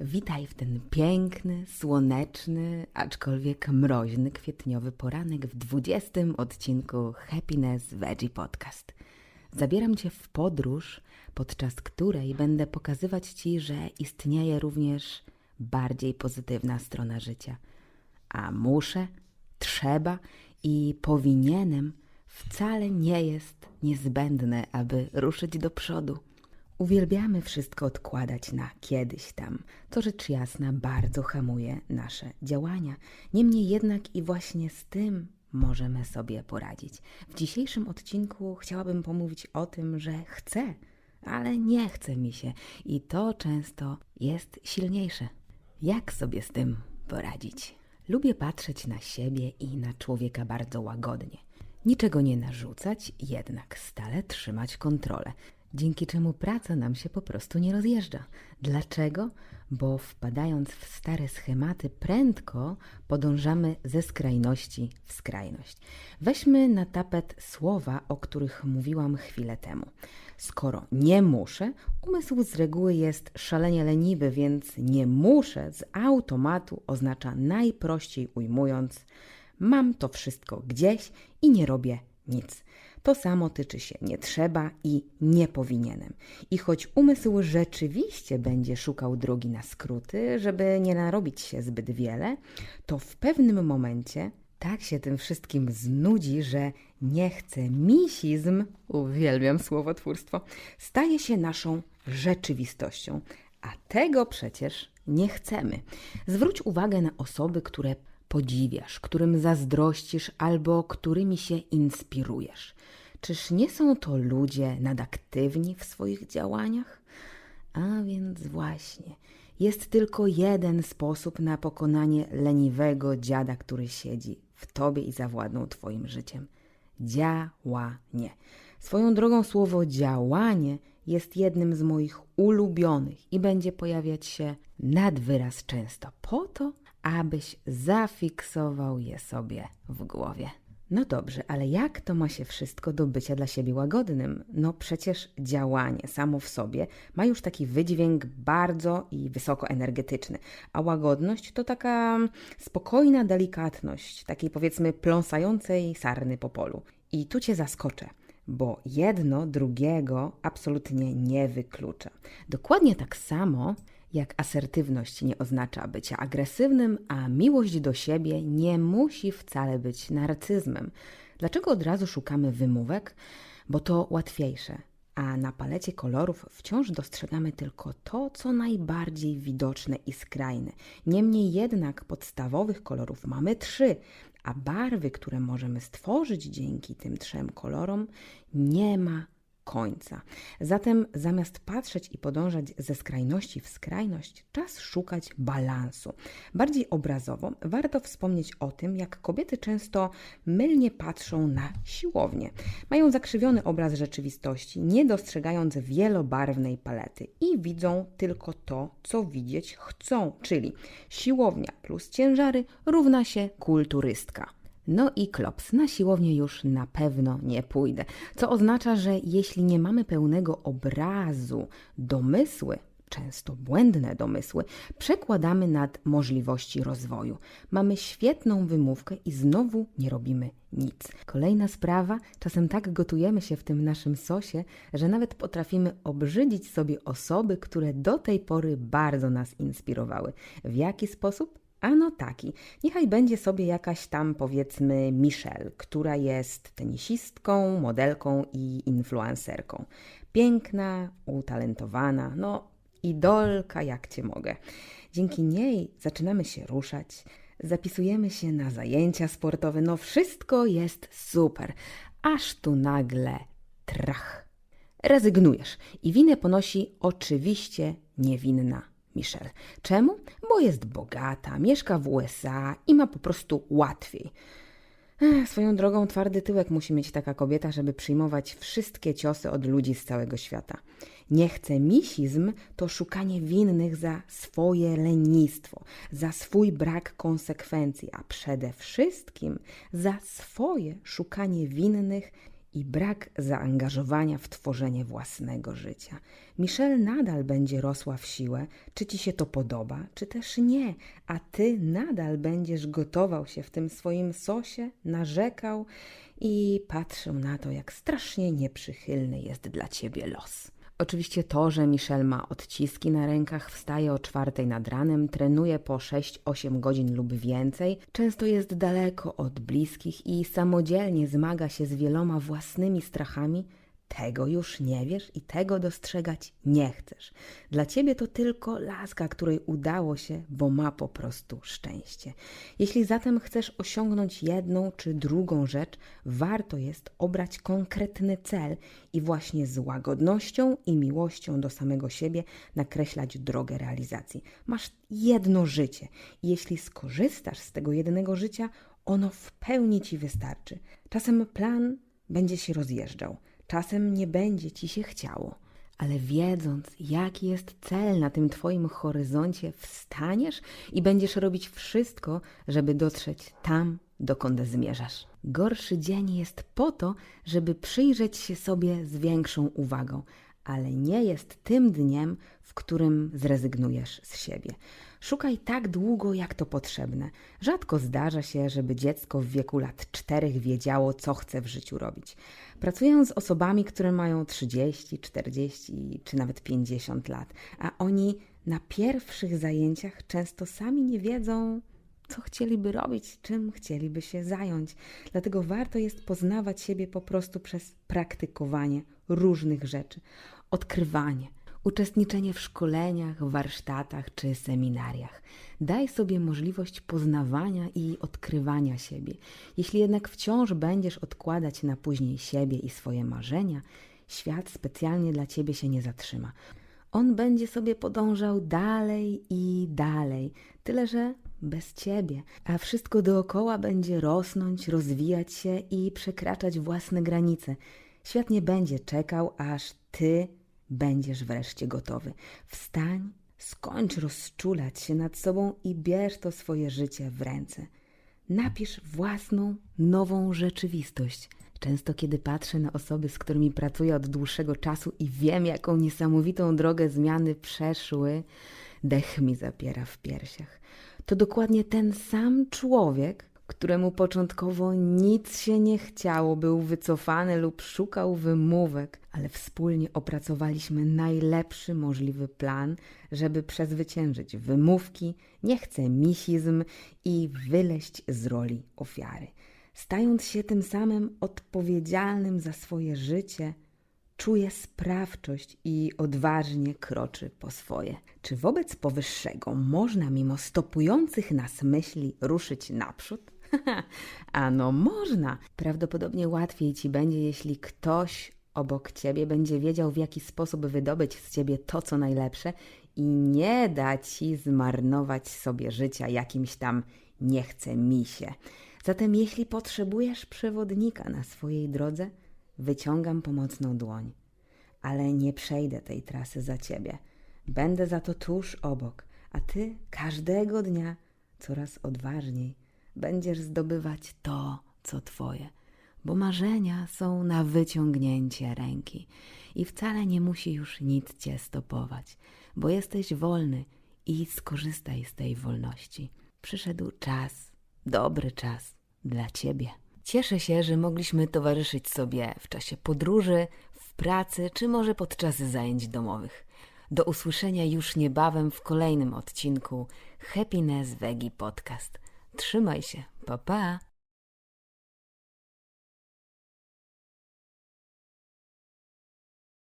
Witaj w ten piękny, słoneczny, aczkolwiek mroźny kwietniowy poranek w 20 odcinku Happiness Veggie Podcast. Zabieram Cię w podróż, podczas której będę pokazywać Ci, że istnieje również bardziej pozytywna strona życia. A muszę, trzeba i powinienem wcale nie jest niezbędne, aby ruszyć do przodu. Uwielbiamy wszystko odkładać na kiedyś tam. To rzecz jasna bardzo hamuje nasze działania. Niemniej jednak i właśnie z tym możemy sobie poradzić. W dzisiejszym odcinku chciałabym pomówić o tym, że chcę, ale nie chce mi się i to często jest silniejsze. Jak sobie z tym poradzić? Lubię patrzeć na siebie i na człowieka bardzo łagodnie. Niczego nie narzucać, jednak stale trzymać kontrolę dzięki czemu praca nam się po prostu nie rozjeżdża. Dlaczego? Bo wpadając w stare schematy, prędko podążamy ze skrajności w skrajność. Weźmy na tapet słowa, o których mówiłam chwilę temu. Skoro nie muszę, umysł z reguły jest szalenie leniwy, więc nie muszę z automatu oznacza najprościej ujmując, mam to wszystko gdzieś i nie robię nic. To samo tyczy się nie trzeba i nie powinienem. I choć umysł rzeczywiście będzie szukał drogi na skróty, żeby nie narobić się zbyt wiele, to w pewnym momencie tak się tym wszystkim znudzi, że nie chce misizm, uwielbiam słowotwórstwo, staje się naszą rzeczywistością. A tego przecież nie chcemy. Zwróć uwagę na osoby, które podziwiasz, którym zazdrościsz albo którymi się inspirujesz. Czyż nie są to ludzie nadaktywni w swoich działaniach? A więc właśnie, jest tylko jeden sposób na pokonanie leniwego dziada, który siedzi w tobie i zawładnął twoim życiem. Działanie. Swoją drogą słowo działanie jest jednym z moich ulubionych i będzie pojawiać się nad wyraz często, po to, abyś zafiksował je sobie w głowie. No dobrze, ale jak to ma się wszystko do bycia dla siebie łagodnym? No przecież działanie samo w sobie ma już taki wydźwięk bardzo i wysoko energetyczny, a łagodność to taka spokojna delikatność, takiej powiedzmy pląsającej sarny po polu. I tu cię zaskoczę bo jedno drugiego absolutnie nie wyklucza. Dokładnie tak samo jak asertywność nie oznacza bycia agresywnym, a miłość do siebie nie musi wcale być narcyzmem. Dlaczego od razu szukamy wymówek? Bo to łatwiejsze, a na palecie kolorów wciąż dostrzegamy tylko to, co najbardziej widoczne i skrajne. Niemniej jednak podstawowych kolorów mamy trzy, a barwy, które możemy stworzyć dzięki tym trzem kolorom, nie ma końca. Zatem zamiast patrzeć i podążać ze skrajności w skrajność, czas szukać balansu. Bardziej obrazowo warto wspomnieć o tym, jak kobiety często mylnie patrzą na siłownię. Mają zakrzywiony obraz rzeczywistości, nie dostrzegając wielobarwnej palety i widzą tylko to, co widzieć chcą, czyli siłownia plus ciężary równa się kulturystka. No i klops, na siłownię już na pewno nie pójdę. Co oznacza, że jeśli nie mamy pełnego obrazu, domysły, często błędne domysły, przekładamy nad możliwości rozwoju. Mamy świetną wymówkę i znowu nie robimy nic. Kolejna sprawa, czasem tak gotujemy się w tym naszym sosie, że nawet potrafimy obrzydzić sobie osoby, które do tej pory bardzo nas inspirowały. W jaki sposób? Ano taki. Niechaj będzie sobie jakaś tam powiedzmy Michelle, która jest tenisistką, modelką i influencerką. Piękna, utalentowana, no idolka jak cię mogę. Dzięki niej zaczynamy się ruszać, zapisujemy się na zajęcia sportowe, no wszystko jest super. Aż tu nagle trach. Rezygnujesz i winę ponosi oczywiście niewinna Michelle. Czemu? Bo jest bogata, mieszka w USA i ma po prostu łatwiej. Ech, swoją drogą twardy tyłek musi mieć taka kobieta, żeby przyjmować wszystkie ciosy od ludzi z całego świata. Nie chce misizm to szukanie winnych za swoje lenistwo, za swój brak konsekwencji, a przede wszystkim za swoje szukanie winnych i brak zaangażowania w tworzenie własnego życia. Michelle nadal będzie rosła w siłę, czy ci się to podoba, czy też nie, a ty nadal będziesz gotował się w tym swoim sosie, narzekał i patrzył na to, jak strasznie nieprzychylny jest dla ciebie los. Oczywiście to, że Michelle ma odciski na rękach, wstaje o czwartej nad ranem, trenuje po 6-8 godzin lub więcej, często jest daleko od bliskich i samodzielnie zmaga się z wieloma własnymi strachami, tego już nie wiesz i tego dostrzegać nie chcesz. Dla ciebie to tylko laska, której udało się, bo ma po prostu szczęście. Jeśli zatem chcesz osiągnąć jedną czy drugą rzecz, warto jest obrać konkretny cel i właśnie z łagodnością i miłością do samego siebie nakreślać drogę realizacji. Masz jedno życie i jeśli skorzystasz z tego jednego życia, ono w pełni ci wystarczy. Czasem plan będzie się rozjeżdżał. Czasem nie będzie ci się chciało, ale wiedząc, jaki jest cel na tym twoim horyzoncie, wstaniesz i będziesz robić wszystko, żeby dotrzeć tam, dokąd zmierzasz. Gorszy dzień jest po to, żeby przyjrzeć się sobie z większą uwagą, ale nie jest tym dniem, w którym zrezygnujesz z siebie. Szukaj tak długo, jak to potrzebne. Rzadko zdarza się, żeby dziecko w wieku lat czterech wiedziało, co chce w życiu robić. Pracuję z osobami, które mają 30, 40 czy nawet 50 lat, a oni na pierwszych zajęciach często sami nie wiedzą, co chcieliby robić, czym chcieliby się zająć. Dlatego warto jest poznawać siebie po prostu przez praktykowanie różnych rzeczy, odkrywanie, uczestniczenie w szkoleniach, warsztatach czy seminariach. Daj sobie możliwość poznawania i odkrywania siebie. Jeśli jednak wciąż będziesz odkładać na później siebie i swoje marzenia, świat specjalnie dla ciebie się nie zatrzyma. On będzie sobie podążał dalej i dalej, tyle że bez ciebie, a wszystko dookoła będzie rosnąć, rozwijać się i przekraczać własne granice. Świat nie będzie czekał, aż ty będziesz wreszcie gotowy. Wstań, skończ rozczulać się nad sobą i bierz to swoje życie w ręce. Napisz własną, nową rzeczywistość. Często, kiedy patrzę na osoby, z którymi pracuję od dłuższego czasu i wiem, jaką niesamowitą drogę zmiany przeszły, dech mi zapiera w piersiach. To dokładnie ten sam człowiek, któremu początkowo nic się nie chciało, był wycofany lub szukał wymówek, ale wspólnie opracowaliśmy najlepszy możliwy plan, żeby przezwyciężyć wymówki, niechcemizm i wyleść z roli ofiary. Stając się tym samym odpowiedzialnym za swoje życie, czuje sprawczość i odważnie kroczy po swoje. Czy wobec powyższego można mimo stopujących nas myśli ruszyć naprzód? Ano można. Prawdopodobnie łatwiej ci będzie, jeśli ktoś obok ciebie będzie wiedział, w jaki sposób wydobyć z ciebie to, co najlepsze i nie da ci zmarnować sobie życia jakimś tam nie chce mi się. Zatem jeśli potrzebujesz przewodnika na swojej drodze, wyciągam pomocną dłoń. Ale nie przejdę tej trasy za ciebie. Będę za to tuż obok, a ty każdego dnia coraz odważniej będziesz zdobywać to, co twoje, bo marzenia są na wyciągnięcie ręki i wcale nie musi już nic cię stopować, bo jesteś wolny i skorzystaj z tej wolności. Przyszedł czas, dobry czas dla ciebie. Cieszę się, że mogliśmy towarzyszyć sobie w czasie podróży, w pracy czy może podczas zajęć domowych. Do usłyszenia już niebawem w kolejnym odcinku Happiness Veggie Podcast. Trzymaj się, pa pa!